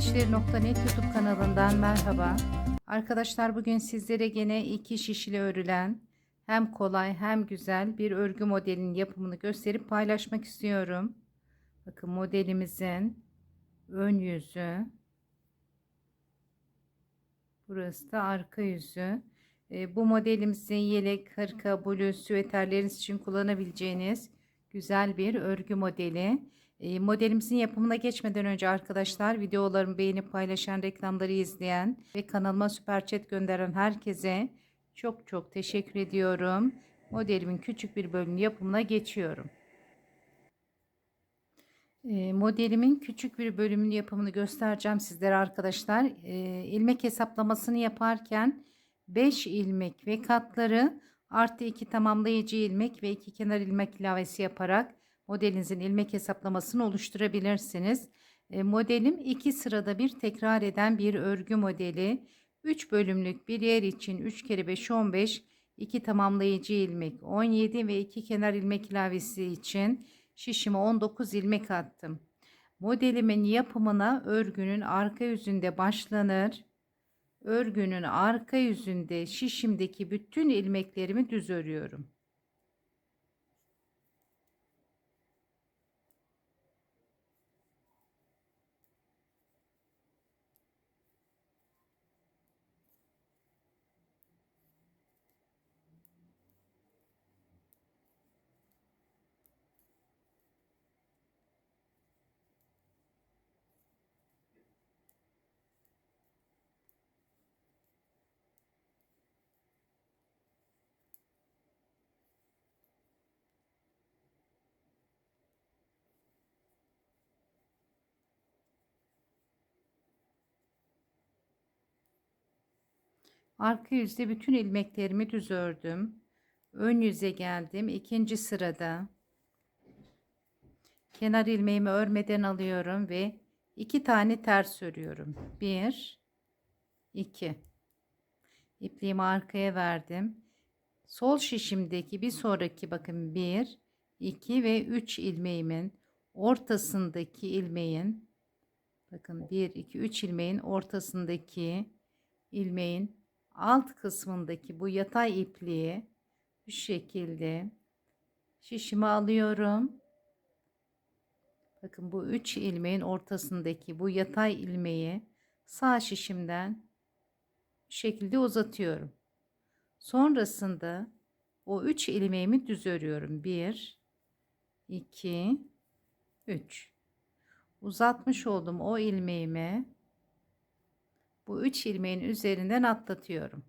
İşleri.net YouTube kanalından merhaba. Arkadaşlar bugün sizlere gene iki şişili örülen hem kolay hem güzel bir örgü modelinin yapımını gösterip paylaşmak istiyorum. Bakın modelimizin ön yüzü. Burası da arka yüzü. E, bu modelimizin yelek, hırka, bluz, süveterleriniz için kullanabileceğiniz güzel bir örgü modeli. Modelimizin yapımına geçmeden önce arkadaşlar videolarımı beğenip paylaşan, reklamları izleyen ve kanalıma süper chat gönderen herkese çok çok teşekkür ediyorum. Modelimin küçük bir bölüm yapımına geçiyorum. Modelimin küçük bir bölümünün yapımını göstereceğim sizlere arkadaşlar. İlmek hesaplamasını yaparken 5 ilmek ve katları artı 2 tamamlayıcı ilmek ve 2 kenar ilmek ilavesi yaparak modelinizin ilmek hesaplamasını oluşturabilirsiniz. E, modelim iki sırada bir tekrar eden bir örgü modeli. 3 bölümlük bir yer için 3 kere 5 15, 2 tamamlayıcı ilmek 17 ve 2 kenar ilmek ilavesi için şişime 19 ilmek attım. Modelimin yapımına örgünün arka yüzünde başlanır. Örgünün arka yüzünde şişimdeki bütün ilmeklerimi düz örüyorum. Arka yüzde bütün ilmeklerimi düz ördüm. Ön yüze geldim. İkinci sırada kenar ilmeğimi örmeden alıyorum ve iki tane ters örüyorum. Bir, iki. İpliğimi arkaya verdim. Sol şişimdeki bir sonraki bakın bir, iki ve üç ilmeğimin ortasındaki ilmeğin bakın bir, iki, üç ilmeğin ortasındaki ilmeğin alt kısmındaki bu yatay ipliği bu şekilde şişime alıyorum. Bakın bu üç ilmeğin ortasındaki bu yatay ilmeği sağ şişimden bu şekilde uzatıyorum. Sonrasında o üç ilmeğimi düz örüyorum. 1 2 3 uzatmış oldum o ilmeğimi bu üç ilmeğin üzerinden atlatıyorum.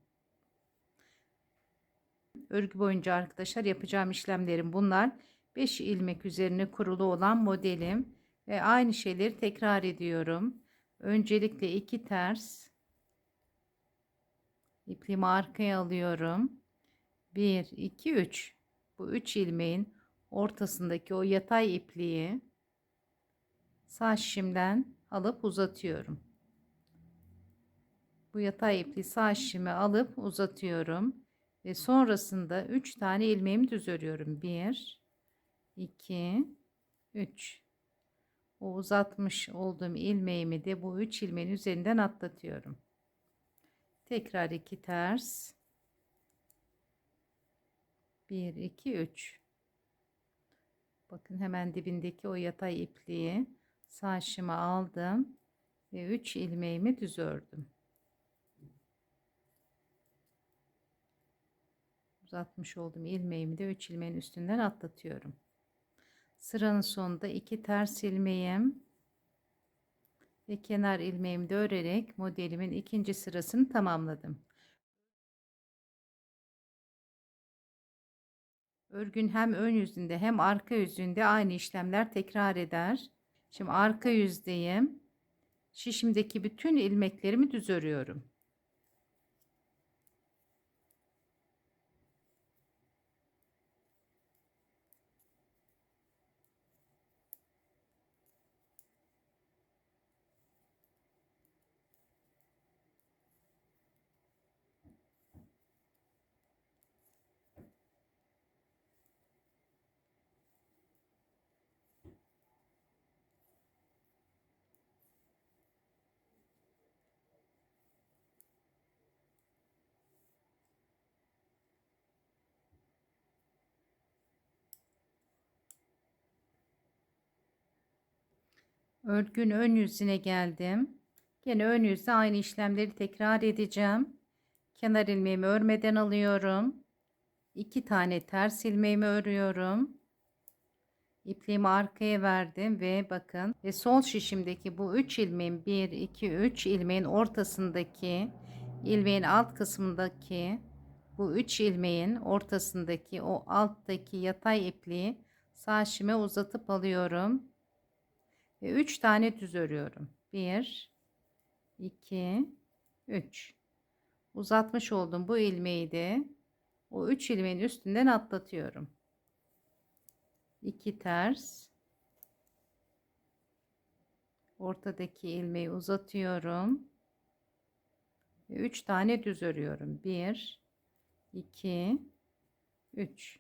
Örgü boyunca arkadaşlar yapacağım işlemlerim bunlar. 5 ilmek üzerine kurulu olan modelim ve aynı şeyleri tekrar ediyorum. Öncelikle iki ters ipliğimi arkaya alıyorum. 1 2 3 bu 3 ilmeğin ortasındaki o yatay ipliği sağ şimden alıp uzatıyorum. Bu yatay ipliği sağ şişime alıp uzatıyorum. Ve sonrasında 3 tane ilmeğimi düz örüyorum. 1 2 3 o uzatmış olduğum ilmeğimi de bu 3 ilmeğin üzerinden atlatıyorum. Tekrar 2 ters 1 2 3 Bakın hemen dibindeki o yatay ipliği sağ şişime aldım ve 3 ilmeğimi düz ördüm. Uzatmış olduğum ilmeğimi de 3 ilmeğin üstünden atlatıyorum. Sıranın sonunda 2 ters ilmeğim ve kenar ilmeğimi de örerek modelimin ikinci sırasını tamamladım. Örgün hem ön yüzünde hem arka yüzünde aynı işlemler tekrar eder. Şimdi arka yüzdeyim. Şişimdeki bütün ilmeklerimi düz örüyorum. Örgün ön yüzüne geldim. Yine ön yüzde aynı işlemleri tekrar edeceğim. Kenar ilmeğimi örmeden alıyorum. 2 tane ters ilmeğimi örüyorum. İpliğimi arkaya verdim ve bakın ve sol şişimdeki bu 3 ilmeğin 1 2 3 ilmeğin ortasındaki ilmeğin alt kısmındaki bu 3 ilmeğin ortasındaki o alttaki yatay ipliği sağ şişime uzatıp alıyorum. Ve 3 tane düz örüyorum. 1 2 3 uzatmış oldum bu ilmeği de o 3 ilmeğin üstünden atlatıyorum. 2 ters ortadaki ilmeği uzatıyorum. 3 tane düz örüyorum. 1 2 3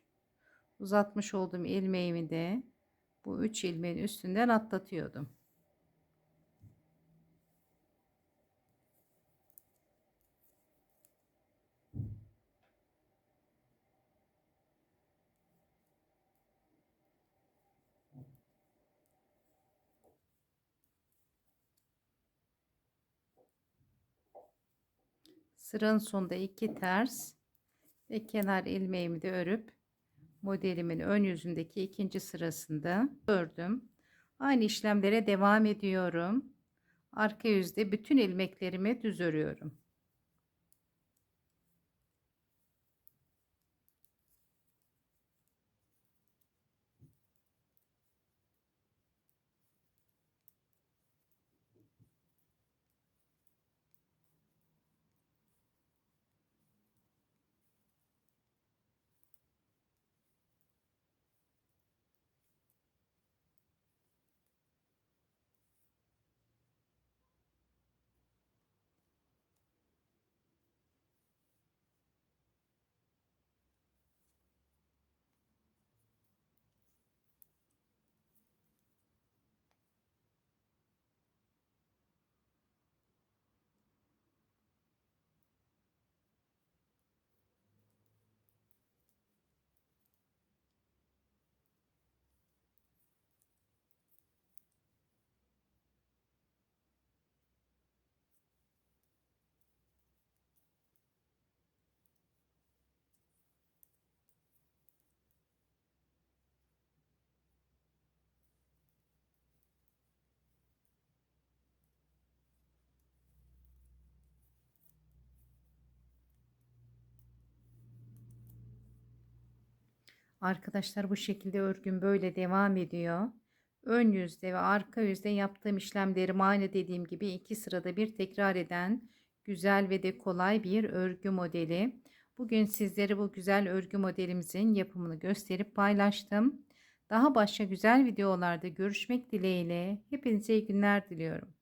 uzatmış olduğum ilmeğimi de bu 3 ilmeğin üstünden atlatıyordum. Sıranın sonunda iki ters ve kenar ilmeğimi de örüp modelimin ön yüzündeki ikinci sırasında ördüm. Aynı işlemlere devam ediyorum. Arka yüzde bütün ilmeklerimi düz örüyorum. Arkadaşlar bu şekilde örgüm böyle devam ediyor. Ön yüzde ve arka yüzde yaptığım işlemleri aynı dediğim gibi iki sırada bir tekrar eden güzel ve de kolay bir örgü modeli. Bugün sizlere bu güzel örgü modelimizin yapımını gösterip paylaştım. Daha başka güzel videolarda görüşmek dileğiyle hepinize iyi günler diliyorum.